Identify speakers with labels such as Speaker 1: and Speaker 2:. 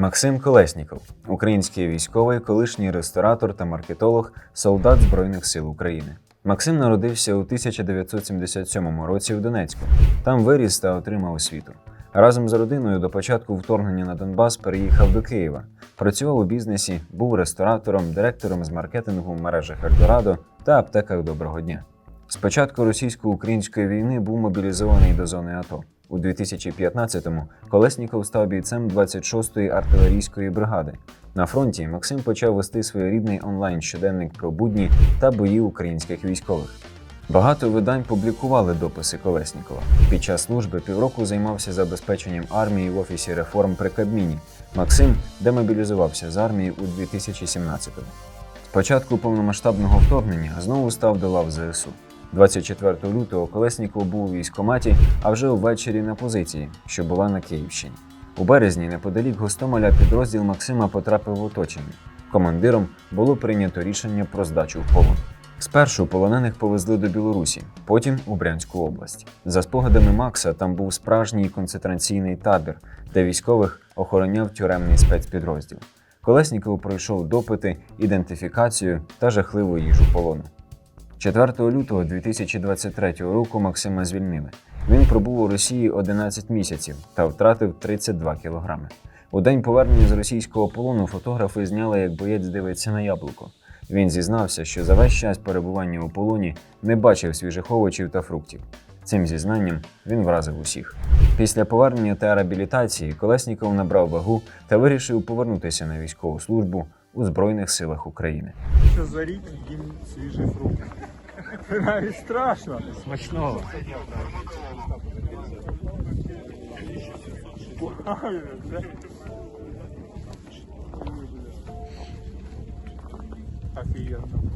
Speaker 1: Максим Колесніков, український військовий, колишній ресторатор та маркетолог, солдат Збройних сил України. Максим народився у 1977 році в Донецьку. Там виріс та отримав освіту. Разом з родиною до початку вторгнення на Донбас переїхав до Києва. Працював у бізнесі, був ресторатором, директором з маркетингу в мережах Ельдорадо та аптеках Доброго дня. З початку російсько-української війни був мобілізований до зони АТО. У 2015-му Колесніков став бійцем 26-ї артилерійської бригади. На фронті Максим почав вести своєрідний онлайн-щоденник про будні та бої українських військових. Багато видань публікували дописи Колеснікова. Під час служби півроку займався забезпеченням армії в офісі реформ при Кабміні. Максим демобілізувався з армії у 2017-му. З початку повномасштабного вторгнення знову став до лав ЗСУ. 24 лютого Колесніков був у військкоматі, а вже ввечері на позиції, що була на Київщині. У березні, неподалік Гостомеля, підрозділ Максима потрапив в оточення. Командиром було прийнято рішення про здачу в полон. Спершу полонених повезли до Білорусі, потім у Брянську область. За спогадами Макса, там був справжній концентраційний табір, де військових охороняв тюремний спецпідрозділ. Колесніков пройшов допити, ідентифікацію та жахливу їжу полону. 4 лютого 2023 року Максима звільнили. Він пробув у Росії 11 місяців та втратив 32 кілограми. У день повернення з російського полону фотографи зняли, як боєць дивиться на яблуко. Він зізнався, що за весь час перебування у полоні не бачив свіжих овочів та фруктів. Цим зізнанням він вразив усіх. Після повернення та реабілітації Колесніков набрав вагу та вирішив повернутися на військову службу у Збройних силах України.
Speaker 2: Що за рік їм свіжий фрукт. Навіть страшно.
Speaker 3: Смачного.
Speaker 2: Правильно, це. Офігенно.